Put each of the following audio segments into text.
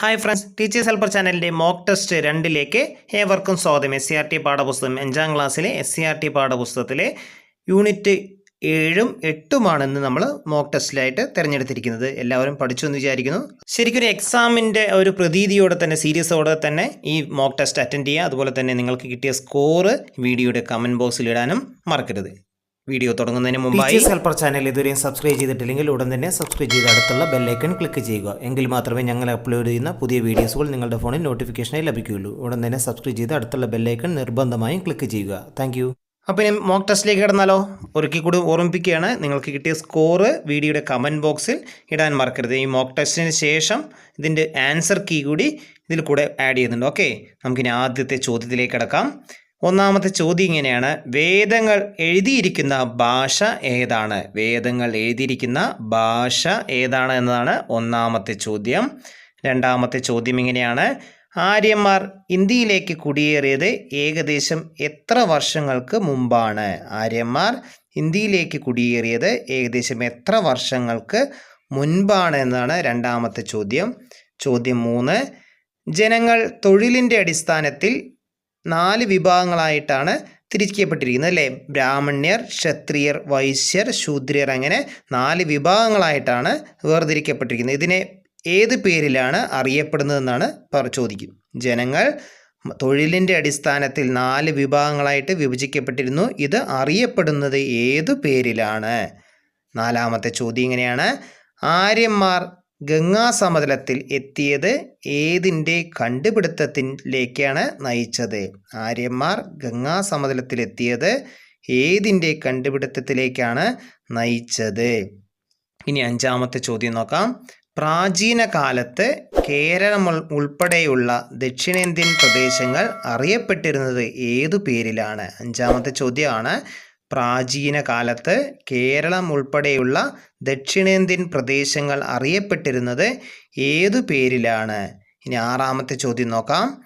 Hi friends teachers helper ചാനലിന്റെ mock test രണ്ടിലേക്ക് ഏവർക്കും സ്വാഗതം. എസ് സി ആർ ടി പാഠപുസ്തകം അഞ്ചാം ക്ലാസ്സിലെ എസ് സി ആർ ടി പാഠപുസ്തകത്തിലെ യൂണിറ്റ് ഏഴും എട്ടുമാണ് ഇന്ന് നമ്മൾ മോക്ക് ടെസ്റ്റിലായിട്ട് തിരഞ്ഞെടുത്തിരിക്കുന്നത്. എല്ലാവരും പഠിച്ചു എന്ന് വിചാരിക്കുന്നു. ശരിക്കും ഒരു എക്സാമിന്റെ ഒരു പ്രതീതിയോടെ തന്നെ സീരിയസോടെ തന്നെ ഈ മോക്ക് ടെസ്റ്റ് അറ്റൻഡ് ചെയ്യുക. അതുപോലെ തന്നെ നിങ്ങൾക്ക് കിട്ടിയ സ്കോറ് വീഡിയോയുടെ കമന്റ് ബോക്സിൽ ഇടാനും മറക്കരുത്. വീഡിയോ തുടങ്ങുന്നതിന് മുമ്പായി ഹെൽപ്പർ ചാനൽ ഇതുവരെയും സബ്സ്ക്രൈബ് ചെയ്തിട്ടില്ലെങ്കിൽ ഉടൻ തന്നെ സബ്സ്ക്രൈബ് ചെയ്ത് അടുത്തുള്ള ബെല്ലൈക്കൺ ക്ലിക്ക് ചെയ്യുക. എങ്കിൽ മാത്രമേ ഞങ്ങൾ അപ്ലോഡ് ചെയ്യുന്ന പുതിയ വീഡിയോസുകൾ നിങ്ങളുടെ ഫോണിൽ നോട്ടിഫിക്കേഷനായി ലഭിക്കുകയുള്ളൂ. ഉടൻ തന്നെ സബ്സ്ക്രൈബ് ചെയ്ത് അടുത്തുള്ള ബെല്ലൈക്കൺ നിർബന്ധമായും ക്ലിക്ക് ചെയ്യുക. താങ്ക് അപ്പോൾ ഇനി മോക്ക് ടെസ്റ്റിലേക്ക് കിടന്നാലോ? ഒരിക്കൽ കൂടി ഓർമ്മിപ്പിക്കുകയാണ് നിങ്ങൾക്ക് കിട്ടിയ സ്കോറ് വീഡിയോയുടെ കമന്റ് ബോക്സിൽ ഇടാൻ മറക്കരുത്. ഈ മോക്ക് ടെസ്റ്റിന് ശേഷം ഇതിന്റെ ആൻസർ കീ കൂടി ഇതിൽ കൂടെ ആഡ് ചെയ്യുന്നുണ്ട്. ഓക്കെ നമുക്കിനി ആദ്യത്തെ ചോദ്യത്തിലേക്ക് കിടക്കാം. ഒന്നാമത്തെ ചോദ്യം ഇങ്ങനെയാണ്. വേദങ്ങൾ എഴുതിയിരിക്കുന്ന ഭാഷ ഏതാണ്? വേദങ്ങൾ എഴുതിയിരിക്കുന്ന ഭാഷ ഏതാണ് എന്നതാണ് ഒന്നാമത്തെ ചോദ്യം. രണ്ടാമത്തെ ചോദ്യം ഇങ്ങനെയാണ്. ആര്യന്മാർ ഇന്ത്യയിലേക്ക് കുടിയേറിയത് ഏകദേശം എത്ര വർഷങ്ങൾക്ക് മുമ്പാണ്? ആര്യന്മാർ ഇന്ത്യയിലേക്ക് കുടിയേറിയത് ഏകദേശം എത്ര വർഷങ്ങൾക്ക് മുൻപാണ് എന്നാണ് രണ്ടാമത്തെ ചോദ്യം. ചോദ്യം മൂന്ന്. ജനങ്ങൾ തൊഴിലിന്റെ അടിസ്ഥാനത്തിൽ നാല് വിഭാഗങ്ങളായിട്ടാണ് തിരിക്കപ്പെട്ടിരിക്കുന്നത് അല്ലേ? ബ്രാഹ്മണ്യർ ക്ഷത്രിയർ വൈശ്യർ ശൂദ്രർ അങ്ങനെ നാല് വിഭാഗങ്ങളായിട്ടാണ് വേർതിരിക്കപ്പെട്ടിരിക്കുന്നത്. ഇതിനെ ഏത് പേരിലാണ് അറിയപ്പെടുന്നതെന്നാണ് ചോദിക്കും. ജനങ്ങൾ തൊഴിലിന്റെ അടിസ്ഥാനത്തിൽ നാല് വിഭാഗങ്ങളായിട്ട് വിഭജിക്കപ്പെട്ടിരുന്നു. ഇത് അറിയപ്പെടുന്നത് ഏതു പേരിലാണ്? നാലാമത്തെ ചോദ്യം ഇങ്ങനെയാണ്. ആര്യന്മാർ ഗംഗാസമതലത്തിൽ എത്തിയത് ഏതിന്റെ കണ്ടുപിടുത്തത്തിലേക്കാണ് നയിച്ചത്? ആര്യന്മാർ ഗംഗാസമതലത്തിൽ എത്തിയത് ഏതിന്റെ കണ്ടുപിടുത്തത്തിലേക്കാണ് നയിച്ചത്? ഇനി അഞ്ചാമത്തെ ചോദ്യം നോക്കാം. പ്രാചീന കാലത്ത് കേരളം ഉൾപ്പെടെയുള്ള ദക്ഷിണേന്ത്യൻ പ്രദേശങ്ങൾ അറിയപ്പെട്ടിരുന്നത് ഏതു പേരിലാണ്? അഞ്ചാമത്തെ ചോദ്യമാണ് പ്രാചീന കാലത്ത് കേരളം ഉൾപ്പെടെയുള്ള ദക്ഷിണേന്ത്യൻ പ്രദേശങ്ങൾ അറിയപ്പെട്ടിരുന്നത് ഏതു പേരിലാണ്? ഇനി ആറാമത്തെ ചോദ്യം നോക്കാം.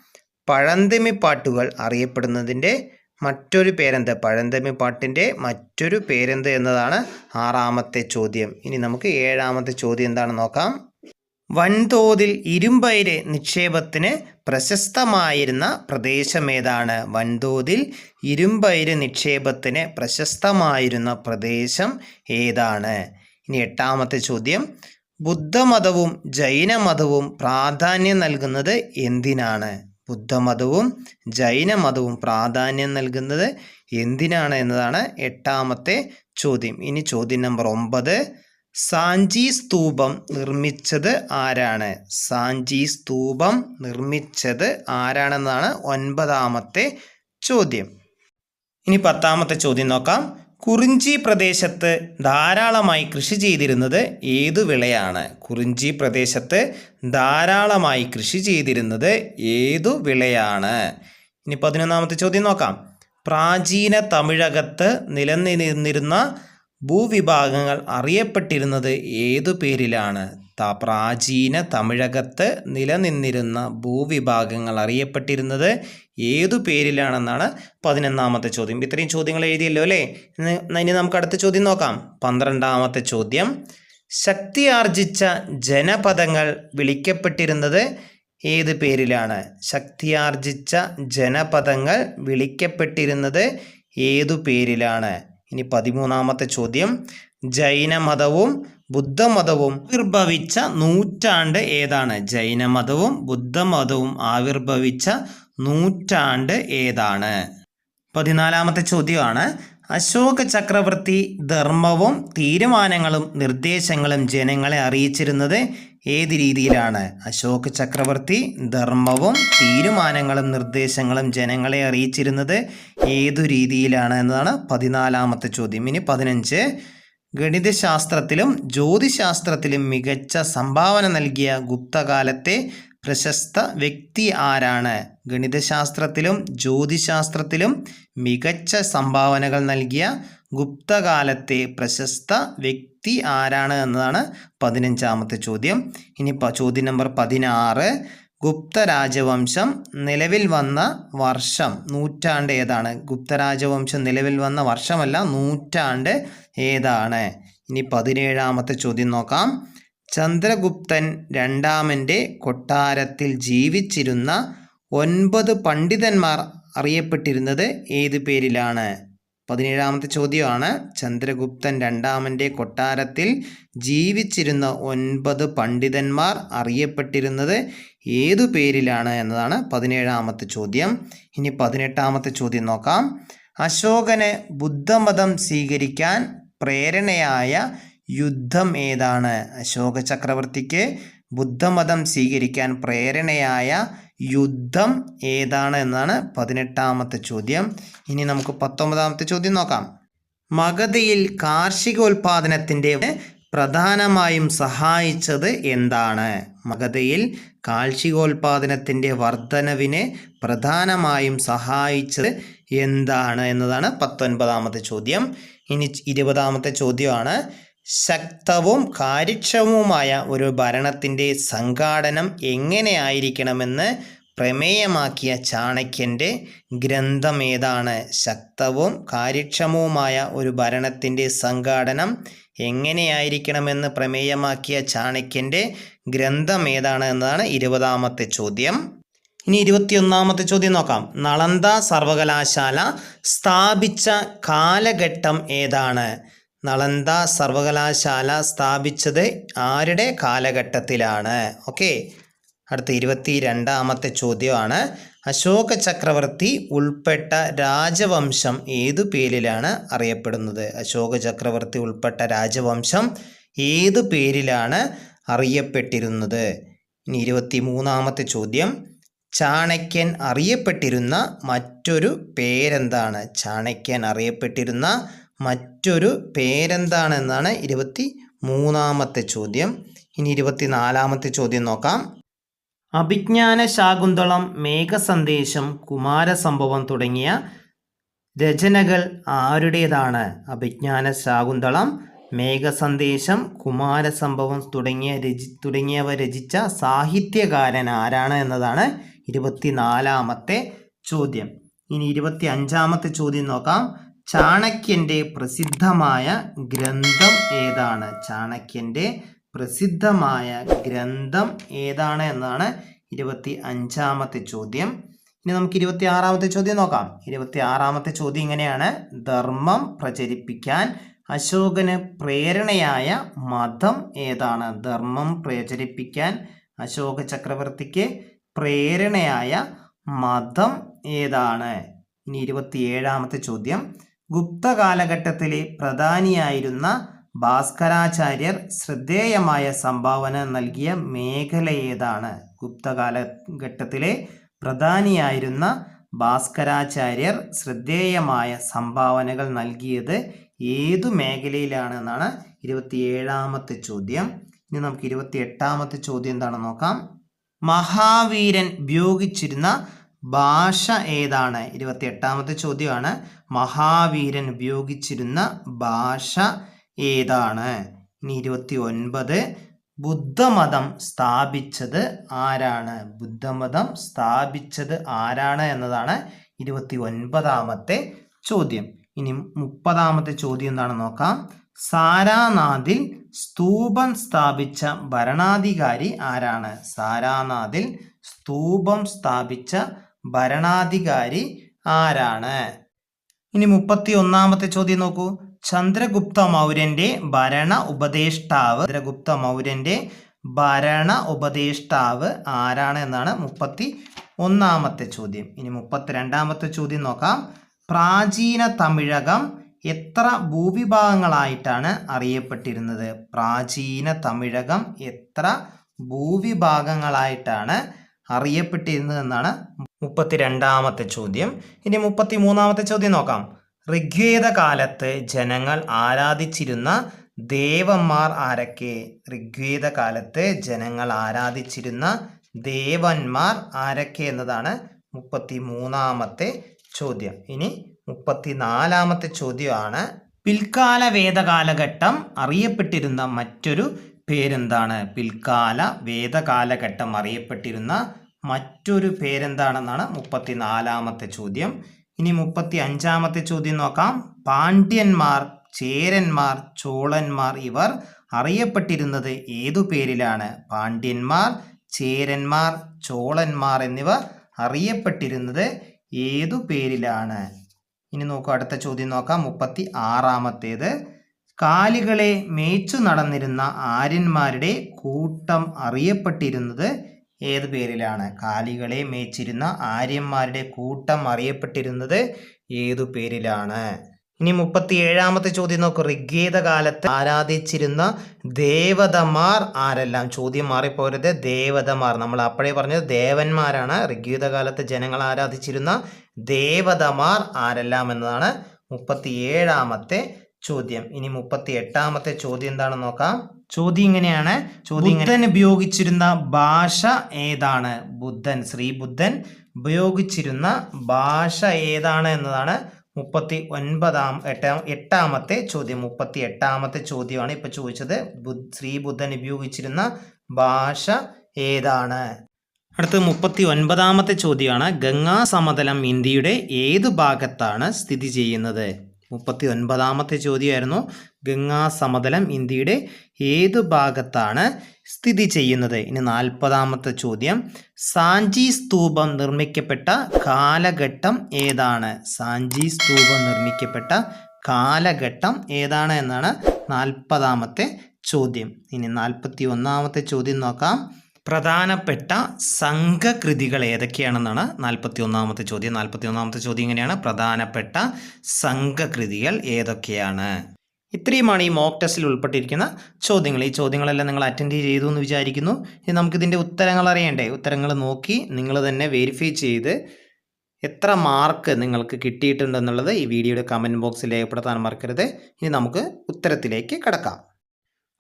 പഴന്തമി പാട്ടുകൾ അറിയപ്പെടുന്നതിന്റെ മറ്റൊരു പേരെന്ത്? പഴന്തമി പാട്ടിന്റെ മറ്റൊരു പേരെന്ത് എന്നതാണ് ആറാമത്തെ ചോദ്യം. ഇനി നമുക്ക് ഏഴാമത്തെ ചോദ്യം എന്താണെന്ന് നോക്കാം. വൻതോതിൽ ഇരുമ്പയിര് നിക്ഷേപത്തിന് പ്രശസ്തമായിരുന്ന പ്രദേശമേതാണ്? വൻതോതിൽ ഇരുമ്പയിര് നിക്ഷേപത്തിന് പ്രശസ്തമായിരുന്ന പ്രദേശം ഏതാണ്? ഇനി എട്ടാമത്തെ ചോദ്യം. ബുദ്ധമതവും ജൈനമതവും പ്രാധാന്യം നൽകുന്നത് എന്തിനാണ്? ബുദ്ധമതവും ജൈനമതവും പ്രാധാന്യം നൽകുന്നത് എന്തിനാണ് എന്നതാണ് എട്ടാമത്തെ ചോദ്യം. ഇനി ചോദ്യം നമ്പർ ഒമ്പത്. സാഞ്ചി സ്തൂപം നിർമ്മിച്ചത് ആരാണ്? സാഞ്ചി സ്തൂപം നിർമ്മിച്ചത് ആരാണെന്നാണ് ഒൻപതാമത്തെ ചോദ്യം. ഇനി പത്താമത്തെ ചോദ്യം നോക്കാം. കുറിഞ്ചി പ്രദേശത്ത് ധാരാളമായി കൃഷി ചെയ്തിരുന്നത് ഏതു വിളയാണ്? കുറിഞ്ചി പ്രദേശത്ത് ധാരാളമായി കൃഷി ചെയ്തിരുന്നത് ഏതു വിളയാണ്? ഇനി പതിനൊന്നാമത്തെ ചോദ്യം നോക്കാം. പ്രാചീന തമിഴകത്ത് നിലനിന്നിരുന്ന ഭൂവിഭാഗങ്ങൾ അറിയപ്പെട്ടിരുന്നത് ഏതു പേരിലാണ്? പ്രാചീന തമിഴകത്ത് നിലനിന്നിരുന്ന ഭൂവിഭാഗങ്ങൾ അറിയപ്പെട്ടിരുന്നത് ഏതു പേരിലാണെന്നാണ് പതിനൊന്നാമത്തെ ചോദ്യം. ഇത്രയും ചോദ്യങ്ങൾ എഴുതിയല്ലോ അല്ലേ? ഇനി നമുക്ക് അടുത്ത ചോദ്യം നോക്കാം. പന്ത്രണ്ടാമത്തെ ചോദ്യം. ശക്തി ആർജിച്ച ജനപദങ്ങൾ വിളിക്കപ്പെട്ടിരുന്നത് ഏത് പേരിലാണ്? ശക്തി ശക്തിയാർജിച്ച ജനപദങ്ങൾ വിളിക്കപ്പെട്ടിരുന്നത് ഏതു പേരിലാണ്? ഇനി പതിമൂന്നാമത്തെ ചോദ്യം. ജൈനമതവും ബുദ്ധമതവും ആവിർഭവിച്ച നൂറ്റാണ്ട് ഏതാണ്? ജൈനമതവും ബുദ്ധമതവും ആവിർഭവിച്ച നൂറ്റാണ്ട് ഏതാണ്? പതിനാലാമത്തെ ചോദ്യമാണ്. അശോക ചക്രവർത്തി ധർമ്മവും തീരുമാനങ്ങളും നിർദ്ദേശങ്ങളും ജനങ്ങളെ അറിയിച്ചിരുന്നത് ഏത് രീതിയിലാണ് അശോക് ചക്രവർത്തി ധർമ്മവും തീരുമാനങ്ങളും നിർദ്ദേശങ്ങളും ജനങ്ങളെ അറിയിച്ചിരുന്നത്? ഏതു രീതിയിലാണ് എന്നതാണ് പതിനാലാമത്തെ ചോദ്യം. ഇനി പതിനഞ്ച്. ഗണിതശാസ്ത്രത്തിലും ജ്യോതിശാസ്ത്രത്തിലും മികച്ച സംഭാവന നൽകിയ ഗുപ്തകാലത്തെ പ്രശസ്ത വ്യക്തി ആരാണ്? ഗണിതശാസ്ത്രത്തിലും ജ്യോതിശാസ്ത്രത്തിലും മികച്ച സംഭാവനകൾ നൽകിയ ഗുപ്തകാലത്തെ പ്രശസ്ത വ്യക്തി ആരാണ് എന്നതാണ് പതിനഞ്ചാമത്തെ ചോദ്യം. ഇനി ചോദ്യം നമ്പർ പതിനാറ്. ഗുപ്ത രാജവംശം നിലവിൽ വന്ന വർഷം നൂറ്റാണ്ട് ഏതാണ്? ഗുപ്ത രാജവംശം നിലവിൽ വന്ന വർഷമല്ല നൂറ്റാണ്ട് ഏതാണ്? ഇനി പതിനേഴാമത്തെ ചോദ്യം നോക്കാം. ചന്ദ്രഗുപ്തൻ രണ്ടാമന്റെ കൊട്ടാരത്തിൽ ജീവിച്ചിരുന്ന ഒൻപത് പണ്ഡിതന്മാർ അറിയപ്പെട്ടിരുന്നത് ഏത് പേരിലാണ്? പതിനേഴാമത്തെ ചോദ്യമാണ്. ചന്ദ്രഗുപ്തൻ രണ്ടാമന്റെ കൊട്ടാരത്തിൽ ജീവിച്ചിരുന്ന ഒൻപത് പണ്ഡിതന്മാർ അറിയപ്പെട്ടിരുന്നത് ഏതു പേരിലാണ് എന്നതാണ് പതിനേഴാമത്തെ ചോദ്യം. ഇനി പതിനെട്ടാമത്തെ ചോദ്യം നോക്കാം. അശോകന് ബുദ്ധമതം സ്വീകരിക്കാൻ പ്രേരണയായ യുദ്ധം ഏതാണ്? അശോക ചക്രവർത്തിക്ക് ബുദ്ധമതം സ്വീകരിക്കാൻ പ്രേരണയായ യുദ്ധം ഏതാണ് എന്നാണ് പതിനെട്ടാമത്തെ ചോദ്യം. ഇനി നമുക്ക് പത്തൊമ്പതാമത്തെ ചോദ്യം നോക്കാം. മഗധയിൽ കാർഷികോൽപാദനത്തിന്റെ പ്രധാനമായും സഹായിച്ചത് എന്താണ്? മഗധയിൽ കാർഷികോൽപാദനത്തിന്റെ വർധനവിനെ പ്രധാനമായും സഹായിച്ചത് എന്താണ് എന്നതാണ് പത്തൊൻപതാമത്തെ ചോദ്യം. ഇനി ഇരുപതാമത്തെ ചോദ്യമാണ്. ശക്തവും കാര്യക്ഷമവുമായ ഒരു ഭരണത്തിന്റെ സംഘാടനം എങ്ങനെയായിരിക്കണമെന്ന് പ്രമേയമാക്കിയ ചാണക്യന്റെ ഗ്രന്ഥം ഏതാണ്? ശക്തവും കാര്യക്ഷമവുമായ ഒരു ഭരണത്തിന്റെ സംഘാടനം എങ്ങനെയായിരിക്കണമെന്ന് പ്രമേയമാക്കിയ ചാണക്യന്റെ ഗ്രന്ഥം ഏതാണ് എന്നതാണ് ഇരുപതാമത്തെ ചോദ്യം. ഇനി ഇരുപത്തിയൊന്നാമത്തെ ചോദ്യം നോക്കാം. നളന്ദ സർവകലാശാല സ്ഥാപിച്ച കാലഘട്ടം ഏതാണ്? നളന്ദ സർവകലാശാല സ്ഥാപിച്ചത് ആരുടെ കാലഘട്ടത്തിലാണ്? ഓക്കെ. അടുത്ത ഇരുപത്തി രണ്ടാമത്തെ ചോദ്യമാണ്. അശോക ചക്രവർത്തി ഉൾപ്പെട്ട രാജവംശം ഏതു പേരിലാണ് അറിയപ്പെടുന്നത്? അശോക ചക്രവർത്തി ഉൾപ്പെട്ട രാജവംശം ഏതു പേരിലാണ് അറിയപ്പെട്ടിരുന്നത്? ഇനി ഇരുപത്തി മൂന്നാമത്തെ ചോദ്യം. ചാണക്യൻ അറിയപ്പെട്ടിരുന്ന മറ്റൊരു പേരെന്താണ്? ചാണക്യൻ അറിയപ്പെട്ടിരുന്ന മറ്റൊരു പേരെന്താണെന്നാണ് ഇരുപത്തി മൂന്നാമത്തെ ചോദ്യം. ഇനി ഇരുപത്തി നാലാമത്തെ ചോദ്യം നോക്കാം. അഭിജ്ഞാന ശാകുന്തളം മേഘസന്ദേശം കുമാരസംഭവം തുടങ്ങിയ രചനകൾ ആരുടേതാണ്? അഭിജ്ഞാന ശാകുന്തളം മേഘസന്ദേശം കുമാരസംഭവം തുടങ്ങിയ രചി തുടങ്ങിയവ രചിച്ച സാഹിത്യകാരൻ ആരാണ് എന്നതാണ് ഇരുപത്തിനാലാമത്തെ ചോദ്യം. ഇനി ഇരുപത്തി അഞ്ചാമത്തെ ചോദ്യം നോക്കാം. ചാണക്യന്റെ പ്രസിദ്ധമായ ഗ്രന്ഥം ഏതാണ്? ചാണക്യന്റെ പ്രസിദ്ധമായ ഗ്രന്ഥം ഏതാണ് എന്നാണ് ഇരുപത്തി അഞ്ചാമത്തെ ചോദ്യം. ഇനി നമുക്ക് ഇരുപത്തി ആറാമത്തെ ചോദ്യം നോക്കാം. ഇരുപത്തി ആറാമത്തെ ചോദ്യം ഇങ്ങനെയാണ്. ധർമ്മം പ്രചരിപ്പിക്കാൻ അശോകന് പ്രേരണയായ മതം ഏതാണ്? ധർമ്മം പ്രചരിപ്പിക്കാൻ അശോക ചക്രവർത്തിക്ക് പ്രേരണയായ മതം ഏതാണ്? ഇനി ഇരുപത്തിയേഴാമത്തെ ചോദ്യം. ഗുപ്ത കാലഘട്ടത്തിലെ പ്രധാനിയായിരുന്ന ഭാസ്കരാചാര്യർ ശ്രദ്ധേയമായ സംഭാവന നൽകിയ മേഖല ഏതാണ് ഗുപ്ത കാലഘട്ടത്തിലെ പ്രധാനിയായിരുന്ന ഭാസ്കരാചാര്യർ ശ്രദ്ധേയമായ സംഭാവനകൾ നൽകിയത് ഏതു മേഖലയിലാണെന്നാണ് ഇരുപത്തിയേഴാമത്തെ ചോദ്യം. ഇനി നമുക്ക് ഇരുപത്തി എട്ടാമത്തെ ചോദ്യം എന്താണെന്ന് നോക്കാം. മഹാവീരൻ ഉപയോഗിച്ചിരുന്ന ഭാഷ ഏതാണ്? ഇരുപത്തി എട്ടാമത്തെ ചോദ്യമാണ്. മഹാവീരൻ ഉപയോഗിച്ചിരുന്ന ഭാഷ ഏതാണ്? ഇനി ഇരുപത്തി ഒൻപത് ബുദ്ധമതം സ്ഥാപിച്ചത് ആരാണ്? ബുദ്ധമതം സ്ഥാപിച്ചത് ആരാണ് എന്നതാണ് ഇരുപത്തി ഒൻപതാമത്തെ ചോദ്യം. ഇനി മുപ്പതാമത്തെ ചോദ്യം എന്താണ് നോക്കാം. സാരാനാഥിൽ സ്തൂപം സ്ഥാപിച്ച ഭരണാധികാരി ആരാണ്? സാരാനാഥിൽ സ്തൂപം സ്ഥാപിച്ച ഭരണാധികാരി ആരാണ്? ഇനി മുപ്പത്തി ഒന്നാമത്തെ ചോദ്യം നോക്കൂ. ചന്ദ്രഗുപ്ത മൗര്യന്റെ ഭരണ ഉപദേഷ്ടാവ് ചന്ദ്രഗുപ്ത മൗര്യന്റെ ഭരണ ഉപദേഷ്ടാവ് ആരാണ് എന്നാണ് മുപ്പത്തി ഒന്നാമത്തെ ചോദ്യം. ഇനി മുപ്പത്തിരണ്ടാമത്തെ ചോദ്യം നോക്കാം. പ്രാചീന തമിഴകം എത്ര ഭൂവിഭാഗങ്ങളായിട്ടാണ് അറിയപ്പെട്ടിരുന്നത്? പ്രാചീന തമിഴകം എത്ര ഭൂവിഭാഗങ്ങളായിട്ടാണ് അറിയപ്പെട്ടിരുന്നത് എന്നാണ് മുപ്പത്തിരണ്ടാമത്തെ ചോദ്യം. ഇനി മുപ്പത്തി മൂന്നാമത്തെ ചോദ്യം നോക്കാം. ഋഗ്വേദ കാലത്ത് ജനങ്ങൾ ആരാധിച്ചിരുന്ന ദേവന്മാർ ആരൊക്കെ? ഋഗ്വേദ കാലത്ത് ജനങ്ങൾ ആരാധിച്ചിരുന്ന ദേവന്മാർ ആരൊക്കെ എന്നതാണ് മുപ്പത്തി മൂന്നാമത്തെ ചോദ്യം. ഇനി മുപ്പത്തിനാലാമത്തെ ചോദ്യമാണ്. പിൽക്കാല വേദകാലഘട്ടം അറിയപ്പെട്ടിരുന്ന മറ്റൊരു പേരെന്താണ്? പിൽക്കാല വേദകാലഘട്ടം അറിയപ്പെട്ടിരുന്ന മറ്റൊരു പേരെന്താണെന്നാണ് മുപ്പത്തിനാലാമത്തെ ചോദ്യം. ഇനി മുപ്പത്തി അഞ്ചാമത്തെ ചോദ്യം നോക്കാം. പാണ്ഡ്യന്മാർ ചേരന്മാർ ചോളന്മാർ ഇവർ അറിയപ്പെട്ടിരുന്നത് ഏതു പേരിലാണ്? പാണ്ഡ്യന്മാർ ചേരന്മാർ ചോളന്മാർ എന്നിവ അറിയപ്പെട്ടിരുന്നത് ഏതു പേരിലാണ്? ഇനി നോക്കൂ അടുത്ത ചോദ്യം നോക്കാം. മുപ്പത്തി ആറാമത്തേത് കാലികളെ മേച്ചു നടന്നിരുന്ന ആര്യന്മാരുടെ കൂട്ടം അറിയപ്പെട്ടിരുന്നത് ഏത് പേരിലാണ്? കാലികളെ മേച്ചിരുന്ന ആര്യന്മാരുടെ കൂട്ടം അറിയപ്പെട്ടിരുന്നത് ഏതു പേരിലാണ്? ഇനി മുപ്പത്തി ഏഴാമത്തെ ചോദ്യം നോക്കൂ. ഋഗ്വേദ കാലത്ത് ആരാധിച്ചിരുന്ന ദേവതമാർ ആരെല്ലാം? ചോദ്യം മാറിപ്പോരുത് ദേവതമാർ. നമ്മൾ അപ്പോഴേ പറഞ്ഞത് ദേവന്മാരാണ്. ഋഗ്വേദ കാലത്ത് ജനങ്ങൾ ആരാധിച്ചിരുന്ന ദേവതമാർ ആരെല്ലാം എന്നതാണ് മുപ്പത്തി ഏഴാമത്തെ ചോദ്യം. ഇനി മുപ്പത്തി എട്ടാമത്തെ ചോദ്യം എന്താണെന്ന് നോക്കാം. ചോദ്യം ഇങ്ങനെയാണ്. ചോദ്യം ബുദ്ധൻ ഉപയോഗിച്ചിരുന്ന ഭാഷ ഏതാണ്? ബുദ്ധൻ ശ്രീ ബുദ്ധൻ ഉപയോഗിച്ചിരുന്ന ഭാഷ ഏതാണ് എന്നതാണ് മുപ്പത്തി ഒൻപതാം എട്ടാം എട്ടാമത്തെ ചോദ്യം. മുപ്പത്തി എട്ടാമത്തെ ചോദ്യമാണ് ഇപ്പൊ ചോദിച്ചത്. ശ്രീ ബുദ്ധൻ ഉപയോഗിച്ചിരുന്ന ഭാഷ ഏതാണ്? അടുത്ത് മുപ്പത്തി ഒൻപതാമത്തെ ചോദ്യമാണ്. ഗംഗാ സമതലം ഇന്ത്യയുടെ ഏത് ഭാഗത്താണ് സ്ഥിതി ചെയ്യുന്നത്? മുപ്പത്തി ഒൻപതാമത്തെ ചോദ്യമായിരുന്നു. ഗംഗാ സമതലം ഇന്ത്യയുടെ ഏതു ഭാഗത്താണ് സ്ഥിതി ചെയ്യുന്നത്? ഇനി നാൽപ്പതാമത്തെ ചോദ്യം. സാഞ്ചി സ്തൂപം നിർമ്മിക്കപ്പെട്ട കാലഘട്ടം ഏതാണ്? സാഞ്ചി സ്തൂപം നിർമ്മിക്കപ്പെട്ട കാലഘട്ടം ഏതാണ് എന്നാണ് നാൽപ്പതാമത്തെ ചോദ്യം. ഇനി നാൽപ്പത്തി ഒന്നാമത്തെ ചോദ്യം നോക്കാം. പ്രധാനപ്പെട്ട സംഘകൃതികൾ ഏതൊക്കെയാണെന്നാണ് നാൽപ്പത്തി ഒന്നാമത്തെ ചോദ്യം. നാൽപ്പത്തി ഒന്നാമത്തെ ചോദ്യം ഇങ്ങനെയാണ് പ്രധാനപ്പെട്ട സംഘകൃതികൾ ഏതൊക്കെയാണ്? ഇത്രയുമാണ് ഈ മോക്ക് ടെസ്റ്റിൽ ഉൾപ്പെട്ടിരിക്കുന്ന ചോദ്യങ്ങൾ. ഈ ചോദ്യങ്ങളെല്ലാം നിങ്ങൾ അറ്റൻഡ് ചെയ്തു എന്ന് വിചാരിക്കുന്നു. ഇനി നമുക്കിതിന്റെ ഉത്തരങ്ങൾ അറിയണ്ടേ? ഉത്തരങ്ങൾ നോക്കി നിങ്ങൾ തന്നെ വെരിഫൈ ചെയ്ത് എത്ര മാർക്ക് നിങ്ങൾക്ക് കിട്ടിയിട്ടുണ്ടെന്നുള്ളത് ഈ വീഡിയോയുടെ കമന്റ് ബോക്സിൽ രേഖപ്പെടുത്താൻ മറക്കരുത്. ഇനി നമുക്ക് ഉത്തരത്തിലേക്ക് കിടക്കാം.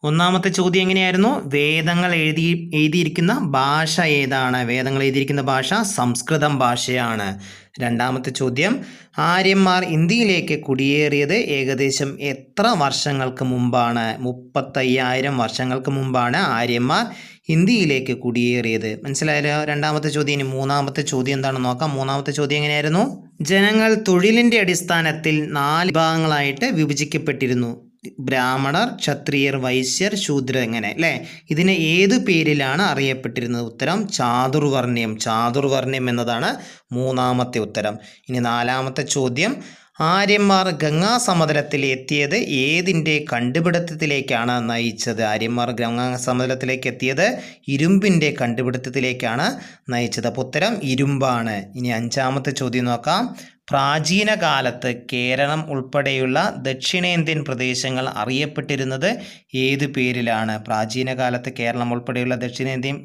ഒന്നാമത്തെ ചോദ്യം എങ്ങനെയായിരുന്നു? വേദങ്ങൾ എഴുതി എഴുതിയിരിക്കുന്ന ഭാഷ ഏതാണ്? വേദങ്ങൾ എഴുതിയിരിക്കുന്ന ഭാഷ സംസ്കൃതം ഭാഷയാണ്. രണ്ടാമത്തെ ചോദ്യം ആര്യന്മാർ ഇന്ത്യയിലേക്ക് കുടിയേറിയത് ഏകദേശം എത്ര വർഷങ്ങൾക്ക് മുമ്പാണ്? മുപ്പത്തയ്യായിരം വർഷങ്ങൾക്ക് മുമ്പാണ് ആര്യന്മാർ ഇന്ത്യയിലേക്ക് കുടിയേറിയത്. മനസ്സിലായല്ലോ? രണ്ടാമത്തെ ചോദ്യം ഇനി മൂന്നാമത്തെ ചോദ്യം എന്താണെന്ന് നോക്കാം. മൂന്നാമത്തെ ചോദ്യം എങ്ങനെയായിരുന്നു? ജനങ്ങൾ തൊഴിലിന്റെ അടിസ്ഥാനത്തിൽ നാല് വിഭാഗങ്ങളായിട്ട് വിഭജിക്കപ്പെട്ടിരുന്നു. ബ്രാഹ്മണർ ക്ഷത്രിയർ വൈശ്യർ ശൂദ്രർ എങ്ങനെ? അല്ലേ? ഇതിനെ ഏത് പേരിലാണ് അറിയപ്പെട്ടിരുന്നത് ഉത്തരം? ചാതുർവർണ്യം ചാതുർവർണ്യം എന്നതാണ് മൂന്നാമത്തെ ഉത്തരം. ഇനി നാലാമത്തെ ചോദ്യം. ആര്യന്മാർ ഗംഗാ സമതലത്തിൽ എത്തിയത് ഏതിന്റെ കണ്ടുപിടുത്തത്തിലേക്കാണ് നയിച്ചത്? ആര്യന്മാർ ഗംഗാ സമതലത്തിലേക്ക് എത്തിയത് ഇരുമ്പിന്റെ കണ്ടുപിടുത്തത്തിലേക്കാണ് നയിച്ചത്. അപ്പോൾ ഉത്തരം ഇരുമ്പാണ്. ഇനി അഞ്ചാമത്തെ ചോദ്യം നോക്കാം. പ്രാചീന കാലത്ത് കേരളം ഉൾപ്പെടെയുള്ള ദക്ഷിണേന്ത്യൻ പ്രദേശങ്ങൾ അറിയപ്പെട്ടിരുന്നത് ഏത് പേരിലാണ്? പ്രാചീന കാലത്ത് കേരളം ഉൾപ്പെടെയുള്ള ദക്ഷിണേന്ത്യൻ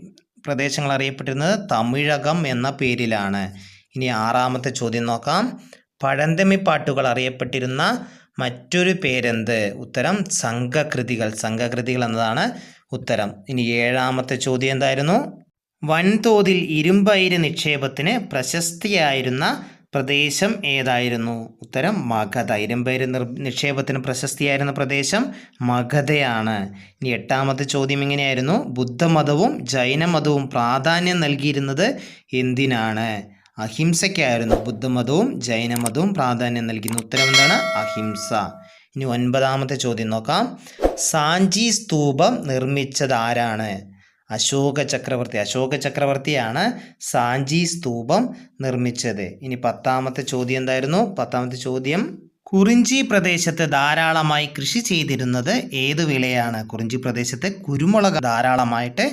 പ്രദേശങ്ങൾ അറിയപ്പെട്ടിരുന്നത് തമിഴകം എന്ന പേരിലാണ്. ഇനി ആറാമത്തെ ചോദ്യം നോക്കാം. പഴന്തമിപ്പാട്ടുകൾ അറിയപ്പെട്ടിരുന്ന മറ്റൊരു പേരെന്ത്? ഉത്തരം സംഘകൃതികൾ. സംഘകൃതികൾ എന്നതാണ് ഉത്തരം. ഇനി ഏഴാമത്തെ ചോദ്യം എന്തായിരുന്നു? വൻതോതിൽ ഇരുമ്പയിര് നിക്ഷേപത്തിന് പ്രശസ്തിയായിരുന്ന പ്രദേശം ഏതായിരുന്നു? ഉത്തരം മഗധ. ഇരമ്പേര് നിർ നിക്ഷേപത്തിന് പ്രശസ്തിയായിരുന്ന പ്രദേശം മഗധയാണ്. ഇനി എട്ടാമത്തെ ചോദ്യം എങ്ങനെയായിരുന്നു ബുദ്ധമതവും ജൈനമതവും പ്രാധാന്യം നൽകിയിരുന്നത് എന്തിനാണ്? അഹിംസയ്ക്കായിരുന്നു. ബുദ്ധമതവും ജൈനമതവും പ്രാധാന്യം നൽകുന്ന ഉത്തരം എന്താണ്? അഹിംസ. ഇനി ഒൻപതാമത്തെ ചോദ്യം നോക്കാം. സാഞ്ചി സ്തൂപം നിർമ്മിച്ചത് ആരാണ്? അശോക ചക്രവർത്തി. അശോക ചക്രവർത്തിയാണ് സാഞ്ചി സ്തൂപം നിർമ്മിച്ചത്. ഇനി പത്താമത്തെ ചോദ്യം എന്തായിരുന്നു? പത്താമത്തെ ചോദ്യം കുറിഞ്ചി പ്രദേശത്ത് ധാരാളമായി കൃഷി ചെയ്തിരുന്നത് ഏത് വിളയാണ്? കുറിഞ്ചി പ്രദേശത്ത് കുരുമുളക് ധാരാളമായിട്ട്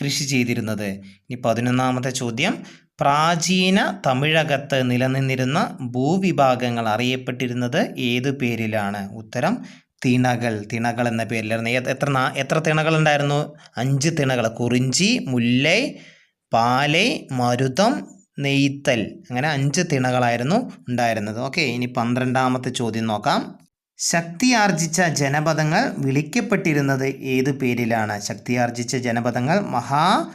കൃഷി ചെയ്തിരുന്നത്. ഇനി പതിനൊന്നാമത്തെ ചോദ്യം പ്രാചീന തമിഴകത്ത് നിലനിന്നിരുന്ന ഭൂവിഭാഗങ്ങൾ അറിയപ്പെട്ടിരുന്നത് ഏത് പേരിലാണ്? ഉത്തരം തിണകൾ തിണകൾ എന്ന പേരിലായിരുന്നു. എത്ര എത്ര തിണകൾ ഉണ്ടായിരുന്നു? അഞ്ച് തിണകൾ. കുറിഞ്ചി മുല്ലൈ പാലൈ മരുതം നെയ്ത്തൽ. അങ്ങനെ അഞ്ച് തിണകളായിരുന്നു ഉണ്ടായിരുന്നത്. ഓക്കെ ഇനി പന്ത്രണ്ടാമത്തെ ചോദ്യം നോക്കാം. ശക്തി ആർജിച്ച ജനപദങ്ങൾ വിളിക്കപ്പെട്ടിരുന്നത് ഏത് പേരിലാണ്? ശക്തി ആർജിച്ച ജനപദങ്ങൾ മഹാ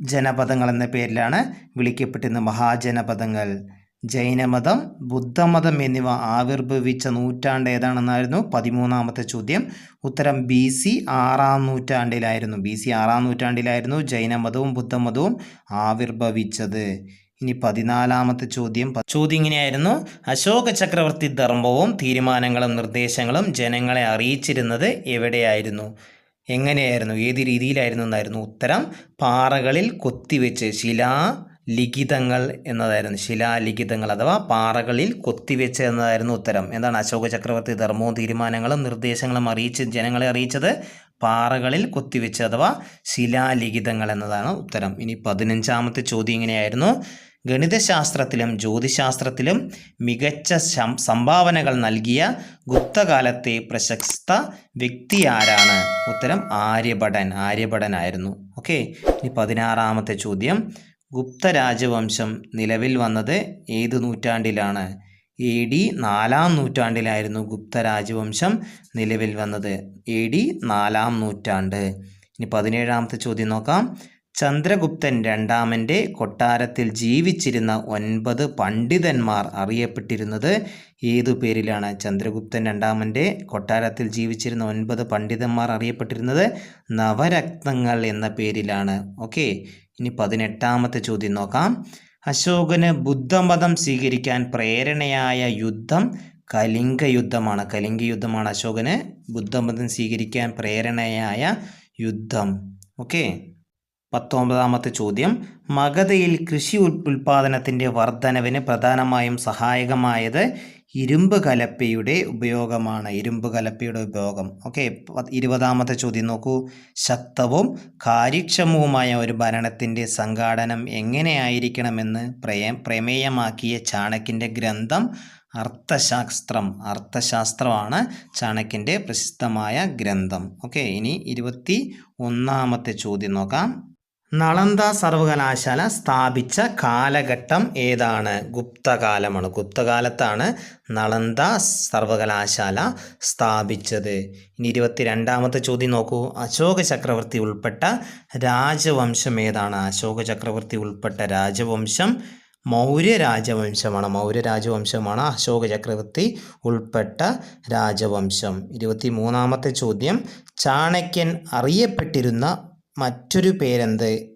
ജനപദങ്ങൾ എന്ന പേരിലാണ് വിളിക്കപ്പെട്ടിരുന്നത്. മഹാജനപദങ്ങൾ. ജൈനമതം ബുദ്ധമതം എന്നിവ ആവിർഭവിച്ച നൂറ്റാണ്ട് ഏതാണെന്നായിരുന്നു പതിമൂന്നാമത്തെ ചോദ്യം. ഉത്തരം ബി സി ആറാം നൂറ്റാണ്ടിലായിരുന്നു. ബി സി ആറാം നൂറ്റാണ്ടിലായിരുന്നു ജൈനമതവും ബുദ്ധമതവും ആവിർഭവിച്ചത്. ഇനി പതിനാലാമത്തെ ചോദ്യം. ചോദ്യം ഇങ്ങനെയായിരുന്നു. അശോക ചക്രവർത്തി ധർമ്മവും തീരുമാനങ്ങളും നിർദ്ദേശങ്ങളും ജനങ്ങളെ അറിയിച്ചിരുന്നത് എവിടെയായിരുന്നു? എങ്ങനെയായിരുന്നു? ഏത് രീതിയിലായിരുന്നു എന്നായിരുന്നു ഉത്തരം. പാറകളിൽ കൊത്തിവെച്ച് ശിലാലിഖിതങ്ങൾ എന്നതായിരുന്നു. ശിലാലിഖിതങ്ങൾ അഥവാ പാറകളിൽ കൊത്തിവെച്ച് എന്നതായിരുന്നു ഉത്തരം. എന്താണ് അശോക ചക്രവർത്തി ധർമ്മവും തീരുമാനങ്ങളും നിർദ്ദേശങ്ങളും അറിയിച്ച് ജനങ്ങളെ അറിയിച്ചത്? പാറകളിൽ കൊത്തിവെച്ച് അഥവാ ശിലാലിഖിതങ്ങൾ എന്നതാണ് ഉത്തരം. ഇനി പതിനഞ്ചാമത്തെ ചോദ്യം ഇങ്ങനെയായിരുന്നു. ഗണിതശാസ്ത്രത്തിലും ജ്യോതിശാസ്ത്രത്തിലും മികച്ച സംഭാവനകൾ നൽകിയ ഗുപ്തകാലത്തെ പ്രശസ്ത വ്യക്തി ആരാണ്? ഉത്തരം ആര്യഭടൻ ആര്യഭടനായിരുന്നു. ഓക്കെ. ഇനി പതിനാറാമത്തെ ചോദ്യം. ഗുപ്ത രാജവംശം നിലവിൽ വന്നത് ഏത് നൂറ്റാണ്ടിലാണ്? എ ഡി നാലാം നൂറ്റാണ്ടിലായിരുന്നു ഗുപ്ത രാജവംശം നിലവിൽ വന്നത്. എ ഡി നാലാം നൂറ്റാണ്ട്. ഇനി പതിനേഴാമത്തെ ചോദ്യം നോക്കാം. ചന്ദ്രഗുപ്തൻ രണ്ടാമന്റെ കൊട്ടാരത്തിൽ ജീവിച്ചിരുന്ന ഒൻപത് പണ്ഡിതന്മാർ അറിയപ്പെട്ടിരുന്നത് ഏതു പേരിലാണ്? ചന്ദ്രഗുപ്തൻ രണ്ടാമന്റെ കൊട്ടാരത്തിൽ ജീവിച്ചിരുന്ന ഒൻപത് പണ്ഡിതന്മാർ അറിയപ്പെട്ടിരുന്നത് നവരത്നങ്ങൾ എന്ന പേരിലാണ്. ഓക്കെ ഇനി പതിനെട്ടാമത്തെ ചോദ്യം നോക്കാം. അശോകന് ബുദ്ധമതം സ്വീകരിക്കാൻ പ്രേരണയായ യുദ്ധം കലിംഗ യുദ്ധമാണ് കലിംഗ യുദ്ധമാണ് അശോകന് ബുദ്ധമതം സ്വീകരിക്കാൻ പ്രേരണയായ യുദ്ധം. ഓക്കെ പത്തൊമ്പതാമത്തെ ചോദ്യം മഗധയിൽ കൃഷി ഉൽ- ഉൽപാദനത്തിന്റെ വർധനവിന് പ്രധാനമായും സഹായകമായത് ഇരുമ്പ് കലപ്പയുടെ ഉപയോഗമാണ്. ഇരുമ്പ് കലപ്പയുടെ ഉപയോഗം. ഓക്കെ ഇരുപതാമത്തെ ചോദ്യം നോക്കൂ. ശക്തവും കാര്യക്ഷമവുമായ ഒരു ഭരണത്തിന്റെ സംഘാടനം എങ്ങനെയായിരിക്കണമെന്ന് പ്രേ പ്രമേയമാക്കിയ ചാണക്കിന്റെ ഗ്രന്ഥം അർത്ഥശാസ്ത്രം. അർത്ഥശാസ്ത്രമാണ് ചാണക്കിന്റെ പ്രസിദ്ധമായ ഗ്രന്ഥം. ഓക്കെ ഇനി ഇരുപത്തി ഒന്നാമത്തെ ചോദ്യം നോക്കാം. നളന്ദ സർവകലാശാല സ്ഥാപിച്ച കാലഘട്ടം ഏതാണ്? ഗുപ്തകാലമാണ്. ഗുപ്തകാലത്താണ് നളന്ദ സർവകലാശാല സ്ഥാപിച്ചത്. ഇനി ഇരുപത്തിരണ്ടാമത്തെ ചോദ്യം നോക്കൂ. അശോക ചക്രവർത്തി ഉൾപ്പെട്ട രാജവംശം ഏതാണ്? അശോക ചക്രവർത്തി ഉൾപ്പെട്ട രാജവംശം മൗര്യ രാജവംശമാണ് മൗര്യ രാജവംശമാണ് അശോക ചക്രവർത്തി ഉൾപ്പെട്ട രാജവംശം. ഇരുപത്തി മൂന്നാമത്തെ ചോദ്യം. ചാണക്യൻ അറിയപ്പെട്ടിരുന്ന മറ്റൊരു പേരെന്ത്?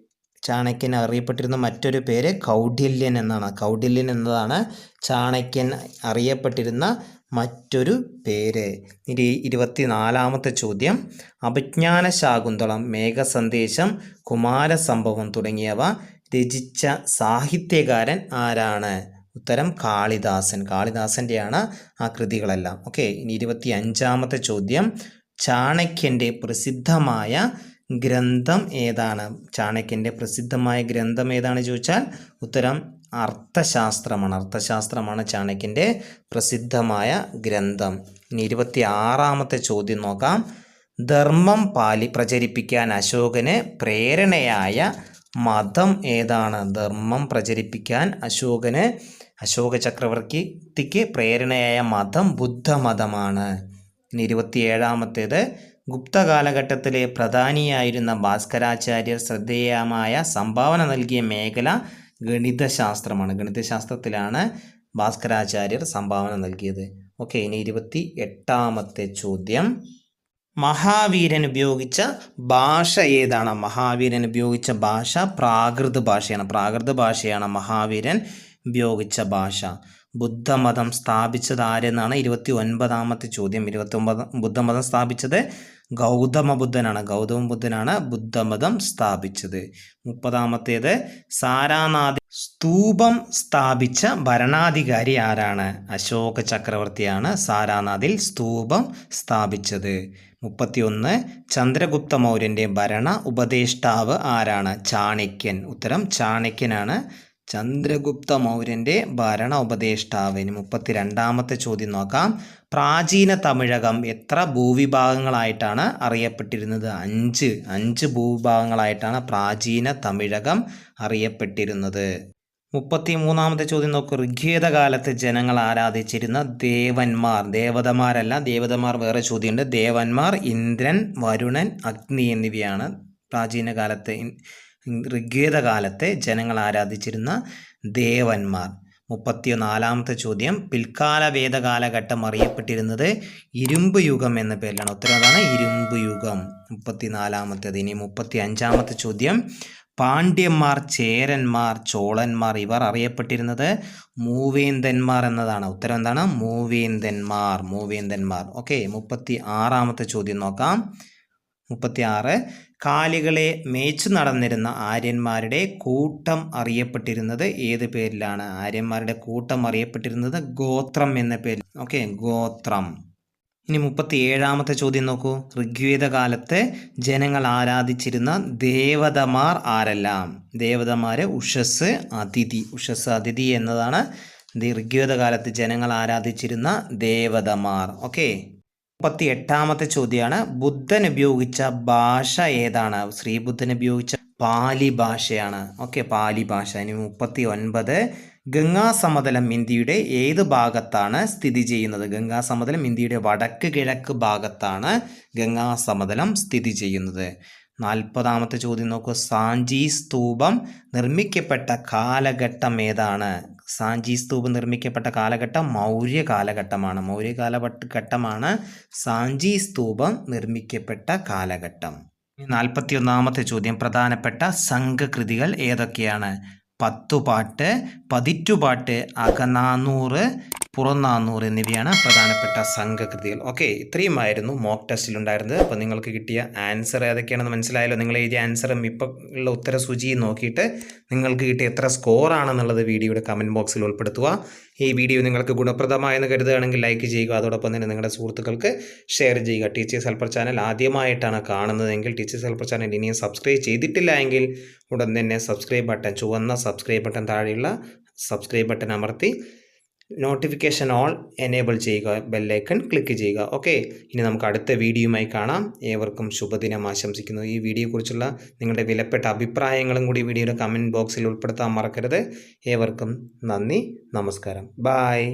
ചാണക്യൻ അറിയപ്പെട്ടിരുന്ന മറ്റൊരു പേര് കൗഡില്യൻ എന്നാണ്. കൗഡില്യൻ എന്നതാണ് ചാണക്യൻ അറിയപ്പെട്ടിരുന്ന മറ്റൊരു പേര്. ഇനി ഇരുപത്തിനാലാമത്തെ ചോദ്യം. അഭിജ്ഞാന ശാകുന്തളം മേഘസന്ദേശം കുമാരസംഭവം തുടങ്ങിയവ രചിച്ച സാഹിത്യകാരൻ ആരാണ്? ഉത്തരം കാളിദാസൻ. കാളിദാസന്റെയാണ് ആ കൃതികളെല്ലാം. ഓക്കെ ഇനി ഇരുപത്തി അഞ്ചാമത്തെ ചോദ്യം. ചാണക്യന്റെ പ്രസിദ്ധമായ ഗ്രന്ഥം ഏതാണ്? ചാണക്യന്റെ പ്രസിദ്ധമായ ഗ്രന്ഥം ഏതാണ് ചോദിച്ചാൽ ഉത്തരം അർത്ഥശാസ്ത്രമാണ്. അർത്ഥശാസ്ത്രമാണ് ചാണക്യന്റെ പ്രസിദ്ധമായ ഗ്രന്ഥം. ഇനി ഇരുപത്തി ആറാമത്തെ ചോദ്യം നോക്കാം. ധർമ്മം പാലി പ്രചരിപ്പിക്കാൻ അശോകന് പ്രേരണയായ മതം ഏതാണ്? ധർമ്മം പ്രചരിപ്പിക്കാൻ അശോകന് അശോക ചക്രവർത്തിക്ക് പ്രേരണയായ മതം ബുദ്ധമതമാണ്. ഇനി ഇരുപത്തിയേഴാമത്തേത്. ഗുപ്ത കാലഘട്ടത്തിലെ പ്രധാനിയായിരുന്ന ഭാസ്കരാചാര്യർ ശ്രദ്ധേയമായ സംഭാവന നൽകിയ മേഖല ഗണിതശാസ്ത്രമാണ്. ഗണിതശാസ്ത്രത്തിലാണ് ഭാസ്കരാചാര്യർ സംഭാവന നൽകിയത്. ഓക്കെ ഇനി ഇരുപത്തി എട്ടാമത്തെ ചോദ്യം. മഹാവീരൻ ഉപയോഗിച്ച ഭാഷ ഏതാണ്? മഹാവീരൻ ഉപയോഗിച്ച ഭാഷ പ്രാകൃത ഭാഷയാണ്. പ്രാകൃത ഭാഷയാണ് മഹാവീരൻ ഉപയോഗിച്ച ഭാഷ. ബുദ്ധമതം സ്ഥാപിച്ചത് ആരെന്നാണ്? ഇരുപത്തി ഒൻപതാമത്തെ ചോദ്യം. ഇരുപത്തി ഒമ്പത് ബുദ്ധമതം സ്ഥാപിച്ചത് ഗൗതമ ബുദ്ധനാണ് ഗൗതമ ബുദ്ധനാണ് ബുദ്ധമതം സ്ഥാപിച്ചത്. മുപ്പതാമത്തേത് സാരാനാഥി സ്തൂപം സ്ഥാപിച്ച ഭരണാധികാരി ആരാണ്? അശോക ചക്രവർത്തിയാണ് സാരാനാഥിൽ സ്തൂപം സ്ഥാപിച്ചത്. മുപ്പത്തിയൊന്ന് ചന്ദ്രഗുപ്ത മൗര്യന്റെ ഭരണ ഉപദേഷ്ടാവ് ആരാണ്? ചാണക്യൻ. ഉത്തരം ചാണക്യനാണ് ചന്ദ്രഗുപ്ത മൗര്യന്റെ ഭരണ ഉപദേഷ്ടാവിന് മുപ്പത്തി രണ്ടാമത്തെ ചോദ്യം നോക്കാം. പ്രാചീന തമിഴകം എത്ര ഭൂവിഭാഗങ്ങളായിട്ടാണ് അറിയപ്പെട്ടിരുന്നത്? അഞ്ച്. അഞ്ച് ഭൂവിഭാഗങ്ങളായിട്ടാണ് പ്രാചീന തമിഴകം അറിയപ്പെട്ടിരുന്നത്. മുപ്പത്തി മൂന്നാമത്തെ ചോദ്യം നോക്കൂ. ഋഗ്വേദ കാലത്ത് ജനങ്ങൾ ആരാധിച്ചിരുന്ന ദേവന്മാർ ദേവതമാരല്ല ദേവതമാർ വേറെ ചോദ്യമുണ്ട്. ദേവന്മാർ ഇന്ദ്രൻ വരുണൻ അഗ്നി എന്നിവയാണ് പ്രാചീന കാലത്തെ ഋഗ്വേദ കാലത്തെ ജനങ്ങൾ ആരാധിച്ചിരുന്ന ദേവന്മാർ. മുപ്പത്തി നാലാമത്തെ ചോദ്യം പിൽക്കാല വേദകാലഘട്ടം അറിയപ്പെട്ടിരുന്നത് ഇരുമ്പ് യുഗം എന്ന പേരിലാണ്. ഉത്തരം അതാണ് ഇരുമ്പ് യുഗം. മുപ്പത്തി നാലാമത്തേത് ഇനി മുപ്പത്തി അഞ്ചാമത്തെ ചോദ്യം പാണ്ഡ്യന്മാർ ചേരന്മാർ ചോളന്മാർ ഇവർ അറിയപ്പെട്ടിരുന്നത് മൂവേന്ദന്മാർ എന്നതാണ്. ഉത്തരം എന്താണ്? മൂവേന്ദന്മാർ മൂവേന്ദന്മാർ. ഓക്കെ മുപ്പത്തി ആറാമത്തെ ചോദ്യം നോക്കാം. മുപ്പത്തി ആറ് കാലികളെ മേച്ചു നടന്നിരുന്ന ആര്യന്മാരുടെ കൂട്ടം അറിയപ്പെട്ടിരുന്നത് ഏത് പേരിലാണ്? ആര്യന്മാരുടെ കൂട്ടം അറിയപ്പെട്ടിരുന്നത് ഗോത്രം എന്ന പേരിൽ. ഓക്കെ ഗോത്രം. ഇനി മുപ്പത്തി ഏഴാമത്തെ ചോദ്യം നോക്കൂ. ഋഗ്വേദ കാലത്ത് ജനങ്ങൾ ആരാധിച്ചിരുന്ന ദേവതമാർ ആരെല്ലാം? ദേവതമാരെ ഉഷസ് അതിഥി. ഉഷസ് അതിഥി എന്നതാണ് ഋഗ്വേദ കാലത്ത് ജനങ്ങൾ ആരാധിച്ചിരുന്ന ദേവതമാർ. ഓക്കെ മുപ്പത്തി എട്ടാമത്തെ ചോദ്യമാണ്. ബുദ്ധൻ ഉപയോഗിച്ച ഭാഷ ഏതാണ്? ശ്രീബുദ്ധൻ ഉപയോഗിച്ച പാലി ഭാഷയാണ്. ഓക്കെ പാലി ഭാഷ. ഇനി മുപ്പത്തി ഒൻപത് ഗംഗാ സമതലം ഇന്ത്യയുടെ ഏത് ഭാഗത്താണ് സ്ഥിതി ചെയ്യുന്നത്? ഗംഗാ സമതലം ഇന്ത്യയുടെ വടക്ക് കിഴക്ക് ഭാഗത്താണ് ഗംഗാ സമതലം സ്ഥിതി ചെയ്യുന്നത്. നാൽപ്പതാമത്തെ ചോദ്യം നോക്കൂ. സാഞ്ചി സ്തൂപം നിർമ്മിക്കപ്പെട്ട കാലഘട്ടം ഏതാണ്? സാഞ്ചി സ്തൂപ് നിർമ്മിക്കപ്പെട്ട കാലഘട്ടം മൗര്യ കാലഘട്ടമാണ്. മൗര്യ കാലഘട്ടമാണ് സാഞ്ചി സ്തൂപം നിർമ്മിക്കപ്പെട്ട കാലഘട്ടം. നാൽപ്പത്തി ഒന്നാമത്തെ ചോദ്യം. പ്രധാനപ്പെട്ട സംഘകൃതികൾ ഏതൊക്കെയാണ്? പത്തുപാട്ട് പതിറ്റുപാട്ട് അകനാന്നൂറ് പുറന്നാന്നൂറ് എന്നിവയാണ് പ്രധാനപ്പെട്ട സംഘകൃതികൾ. ഓക്കെ ഇത്രയുമായിരുന്നു മോക്ക് ടെസ്റ്റിൽ ഉണ്ടായിരുന്നത്. അപ്പോൾ നിങ്ങൾക്ക് കിട്ടിയ ആൻസർ ഏതൊക്കെയാണെന്ന് മനസ്സിലായല്ലോ. നിങ്ങൾ എഴുതിയ ആൻസറും ഇപ്പോൾ ഉള്ള ഉത്തരസൂചി നോക്കിയിട്ട് നിങ്ങൾക്ക് കിട്ടിയ എത്ര സ്കോർ ആണെന്നുള്ളത് വീഡിയോയുടെ കമന്റ് ബോക്സിൽ ഉൾപ്പെടുത്തുക. ഈ വീഡിയോ നിങ്ങൾക്ക് ഗുണപ്രദമായെന്ന് കരുതുകയാണെങ്കിൽ ലൈക്ക് ചെയ്യുക. അതോടൊപ്പം തന്നെ നിങ്ങളുടെ സുഹൃത്തുക്കൾക്ക് ഷെയർ ചെയ്യുക. ടീച്ചേഴ്സ് ഹെൽപ്പർ ചാനൽ ആദ്യമായിട്ടാണ് കാണുന്നതെങ്കിൽ ടീച്ചേഴ്സ് ഹെൽപ്പർ ചാനൽ ഇനിയും സബ്സ്ക്രൈബ് ചെയ്തിട്ടില്ല എങ്കിൽ ഉടൻ തന്നെ സബ്സ്ക്രൈബ് ബട്ടൺ ചുവന്ന സബ്സ്ക്രൈബ് ബട്ടൺ താഴെയുള്ള സബ്സ്ക്രൈബ് ബട്ടൺ അമർത്തി നോട്ടിഫിക്കേഷൻ ഓൾ എനേബിൾ ചെയ്യുക ബെല്ലൈക്കൺ ക്ലിക്ക് ചെയ്യുക. ഓക്കെ ഇനി നമുക്ക് അടുത്ത വീഡിയോയുമായി കാണാം. ഏവർക്കും ശുഭദിനം ആശംസിക്കുന്നു. ഈ വീഡിയോയെക്കുറിച്ചുള്ള നിങ്ങളുടെ വിലപ്പെട്ട അഭിപ്രായങ്ങളും കൂടി വീഡിയോയുടെ കമന്റ് ബോക്സിൽ ഉൾപ്പെടുത്താൻ മറക്കരുത്. ഏവർക്കും നന്ദി നമസ്കാരം. ബായ്